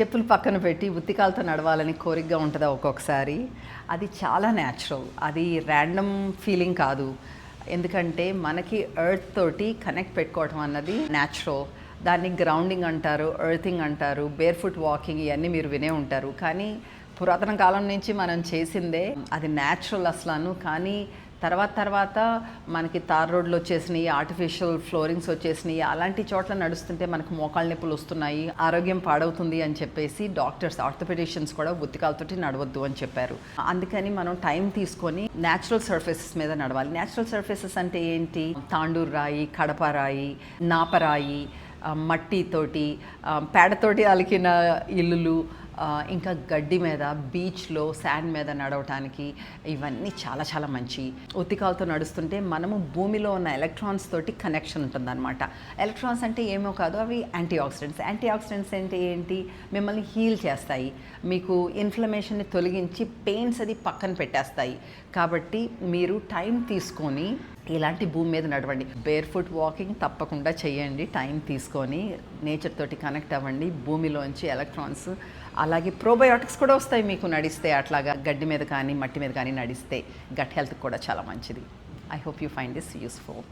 చెప్పులు పక్కన పెట్టి ఉత్తికాలతో నడవాలని కోరికగా ఉంటుందా ఒక్కొక్కసారి? అది చాలా న్యాచురల్ అది ర్యాండమ్ ఫీలింగ్ కాదు. ఎందుకంటే మనకి ఎర్త్ తోటి కనెక్ట్ పెట్టుకోవటం అన్నది న్యాచురల్ దాన్ని గ్రౌండింగ్ అంటారు ఎర్తింగ్ అంటారు బేర్ ఫుట్ వాకింగ్ ఇవన్నీ మీరు వినే ఉంటారు. కానీ పురాతన కాలం నుంచి మనం చేసిందే అది న్యాచురల్ అసలు కానీ తర్వాత తర్వాత మనకి తార్ రోడ్లు వచ్చేసినాయి ఆర్టిఫిషియల్ ఫ్లోరింగ్స్ వచ్చేసినాయి అలాంటి చోట్ల నడుస్తుంటే మనకు మోకాళ్ళ నొప్పులు వస్తున్నాయి ఆరోగ్యం పాడవుతుంది అని చెప్పేసి డాక్టర్స్ ఆర్థోపెడిషియన్స్ కూడా ఉత్తికాలతోటి నడవద్దు అని చెప్పారు. అందుకని మనం టైం తీసుకొని న్యాచురల్ సర్ఫేసెస్ మీద నడవాలి. న్యాచురల్ సర్ఫేసెస్ అంటే ఏంటి? తాండూరు రాయి కడప రాయి నాపరాయి మట్టితోటి పేడతోటి అలికిన ఇల్లులు ఇంకా గడ్డి మీద బీచ్లో శాండ్ మీద నడవటానికి ఇవన్నీ చాలా చాలా మంచి. ఉత్తికాలతో నడుస్తుంటే మనము భూమిలో ఉన్న ఎలక్ట్రాన్స్ తోటి కనెక్షన్ ఉంటుందన్నమాట. ఎలక్ట్రాన్స్ అంటే ఏమో కాదు అవి యాంటీ ఆక్సిడెంట్స్ యాంటీ ఆక్సిడెంట్స్ అంటే ఏంటి? మిమ్మల్ని హీల్ చేస్తాయి. మీకు ఇన్ఫ్లమేషన్ని తొలగించి పెయిన్స్ అది పక్కన పెట్టేస్తాయి. కాబట్టి మీరు టైం తీసుకొని ఇలాంటి భూమి మీద నడవండి. బేర్ ఫుట్ వాకింగ్ తప్పకుండా చేయండి. టైం తీసుకొని నేచర్ తోటి కనెక్ట్ అవ్వండి. భూమిలోంచి ఎలక్ట్రాన్స్ అలాగే ప్రోబయోటిక్స్ కూడా వస్తాయి మీకు నడిస్తే అట్లాగా గడ్డి మీద కానీ మట్టి మీద కానీ నడిస్తే గట్ హెల్త్ కూడా చాలా మంచిది. I hope you find this useful